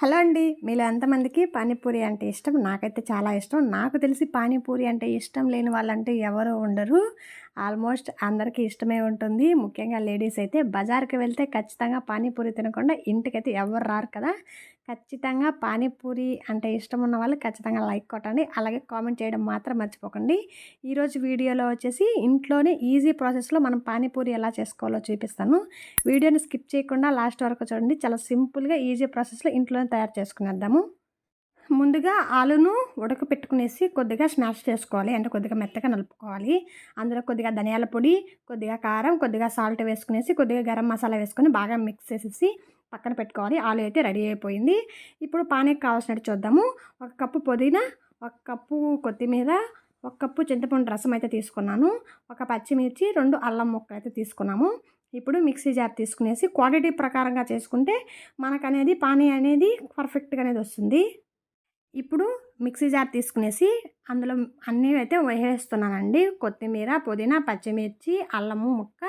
Hello అండి. మీలో ఎంతమందికి పానీపూరి అంటే ఇష్టం? నాకైతే చాలా ఇష్టం. నాకు తెలిసి పానీపూరి అంటే ఇష్టం లేని వాళ్ళంటే ఎవరు ఉండరు. ఆల్మోస్ట్ అందరికీ ఇష్టమే ఉంటుంది. ముఖ్యంగా లేడీస్ అయితే బజార్కి వెళ్తే ఖచ్చితంగా పానీపూరి తినకుండా ఇంటికైతే ఎవరు రారు కదా. ఖచ్చితంగా పానీపూరి అంటే ఇష్టం ఉన్న వాళ్ళు ఖచ్చితంగా లైక్ కొట్టండి. అలాగే కామెంట్ చేయడం మాత్రం మర్చిపోకండి. ఈరోజు వీడియోలో వచ్చేసి ఇంట్లోనే ఈజీ ప్రాసెస్లో మనం పానీపూరి ఎలా చేసుకోవాలో చూపిస్తాను. వీడియోని స్కిప్ చేయకుండా లాస్ట్ వరకు చూడండి. చాలా సింపుల్గా ఈజీ ప్రాసెస్లో ఇంట్లోనే తయారు చేసుకునేద్దాము. ముందుగా ఆలును ఉడకపెట్టుకునేసి కొద్దిగా స్మాష్ చేసుకోవాలి. అంటే కొద్దిగా మెత్తగా నలుపుకోవాలి. అందులో కొద్దిగా ధనియాల పొడి కొద్దిగా కారం కొద్దిగా సాల్ట్ వేసుకునేసి కొద్దిగా గరం మసాలా వేసుకొని బాగా మిక్స్ చేసేసి పక్కన పెట్టుకోవాలి. ఆలు అయితే రెడీ అయిపోయింది. ఇప్పుడు పానీకి కావాల్సినట్టు చూద్దాము. ఒక కప్పు పుదీనా ఒక కప్పు కొత్తిమీర ఒక కప్పు చింతపండు రసం అయితే తీసుకున్నాను. ఒక పచ్చిమిర్చి రెండు అల్లం ముక్క అయితే తీసుకున్నాము. ఇప్పుడు మిక్సీ జార్ తీసుకునేసి క్వాంటిటీ ప్రకారంగా చేసుకుంటే మనకనేది పానీ అనేది పర్ఫెక్ట్గా అనేది వస్తుంది. ఇప్పుడు మిక్సీ జార్ తీసుకునేసి అందులో అన్నీ అయితే వేసేస్తున్నానండి. కొత్తిమీర పుదీనా పచ్చిమిర్చి అల్లము ముక్క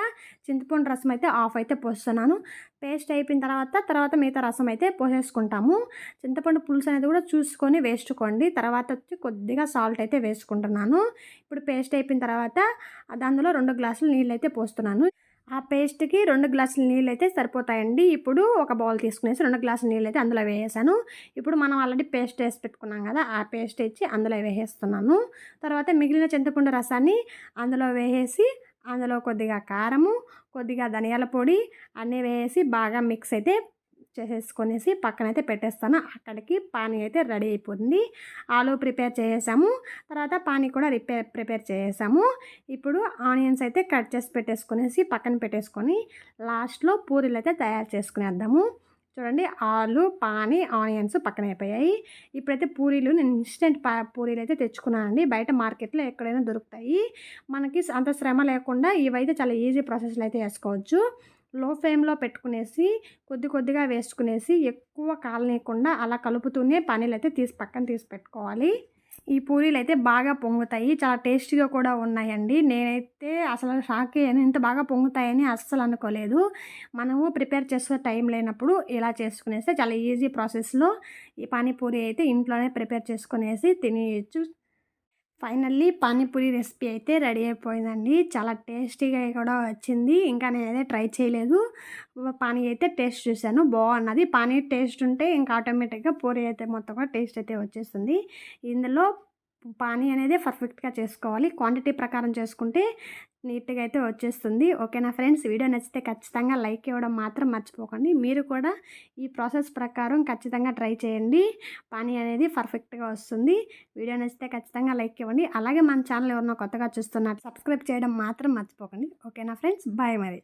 చింతపండు రసం అయితే ఆఫ్ అయితే పోస్తున్నాను. పేస్ట్ అయిపోయిన తర్వాత తర్వాత మిగతా రసం అయితే పోసేసుకుంటాము. చింతపండు పులుసు అనేది కూడా చూసుకొని వేసుకోండి. తర్వాత వచ్చి కొద్దిగా సాల్ట్ అయితే వేసుకుంటున్నాను. ఇప్పుడు పేస్ట్ అయిపోయిన తర్వాత అందులో రెండు గ్లాసులు నీళ్ళు అయితే పోస్తున్నాను. ఆ పేస్ట్కి రెండు గ్లాసుల నీళ్ళు అయితే సరిపోతాయండి. ఇప్పుడు ఒక బౌల్ తీసుకునేసి రెండు గ్లాసుల నీళ్ళు అయితే అందులో వేసాను ఇప్పుడు మనం ఆల్రెడీ పేస్ట్ వేసి పెట్టుకున్నాం కదా ఆ పేస్ట్ ఇచ్చి అందులో వేసేస్తున్నాను. తర్వాత మిగిలిన చింతపండు రసాన్ని అందులో వేసేసి అందులో కొద్దిగా కారము కొద్దిగా ధనియాల పొడి అన్నీ వేసి బాగా మిక్స్ అయితే చేసేసుకొనేసి పక్కనైతే పెట్టేస్తాను. అక్కడికి పానీ అయితే రెడీ అయిపోతుంది. ఆలు ప్రిపేర్ చేసేసాము. తర్వాత పానీ కూడా రిపేర్ ప్రిపేర్ చేసేసాము. ఇప్పుడు ఆనియన్స్ అయితే కట్ చేసి పెట్టేసుకునేసి పక్కన పెట్టేసుకొని లాస్ట్లో పూరీలు అయితే తయారు చేసుకునేద్దాము. చూడండి ఆలు పానీ ఆనియన్స్ పక్కన అయిపోయాయి. ఇప్పుడైతే పూరీలు నేను ఇన్స్టెంట్ పా పూరీలు అయితే తెచ్చుకున్నానండి. బయట మార్కెట్లో ఎక్కడైనా దొరుకుతాయి. మనకి అంత శ్రమ లేకుండా ఇవైతే చాలా ఈజీ ప్రాసెస్లో అయితే వేసుకోవచ్చు. లో ఫ్లేమ్లో పెట్టుకునేసి కొద్ది కొద్దిగా వేసుకునేసి ఎక్కువ కాలనీయకుండా అలా కలుపుతూనే పనీలు అయితే తీసి పక్కన తీసి పెట్టుకోవాలి. ఈ పూరీలు అయితే బాగా పొంగుతాయి. చాలా టేస్టీగా కూడా ఉన్నాయండి. నేనైతే అసలు షాక్ అయ్యాను. ఇంత బాగా పొంగుతాయని అస్సలు అనుకోలేదు. మనము ప్రిపేర్ చేసే టైం లేనప్పుడు ఇలా చేసుకునేస్తే చాలా ఈజీ ప్రాసెస్లో ఈ పానీపూరి అయితే ఇంట్లోనే ప్రిపేర్ చేసుకునేసి తినేయచ్చు. ఫైనల్లీ పానీపూరి రెసిపీ అయితే రెడీ అయిపోయిందండి. చాలా టేస్టీగా కూడా వచ్చింది. ఇంకా నేనైతే ట్రై చేయలేదు. పానీ అయితే టేస్ట్ చూశాను. బాగున్నది. పానీ టేస్ట్ ఉంటే ఇంకా ఆటోమేటిక్గా పూరి అయితే మొత్తం కూడా టేస్ట్ అయితే వచ్చేస్తుంది. ఇందులో పానీ అనేది పర్ఫెక్ట్గా చేసుకోవాలి. క్వాంటిటీ ప్రకారం చేసుకుంటే నీట్గా అయితే వచ్చేస్తుంది. ఓకేనా ఫ్రెండ్స్? వీడియో నచ్చితే ఖచ్చితంగా లైక్ ఇవ్వడం మాత్రం మర్చిపోకండి. మీరు కూడా ఈ ప్రాసెస్ ప్రకారం ఖచ్చితంగా ట్రై చేయండి. పానీ అనేది పర్ఫెక్ట్గా వస్తుంది. వీడియో నచ్చితే ఖచ్చితంగా లైక్ ఇవ్వండి. అలాగే మన ఛానల్ ఎవరినో కొత్తగా చూస్తున్నారు సబ్స్క్రైబ్ చేయడం మాత్రం మర్చిపోకండి. ఓకేనా ఫ్రెండ్స్? బాయ్ మరి.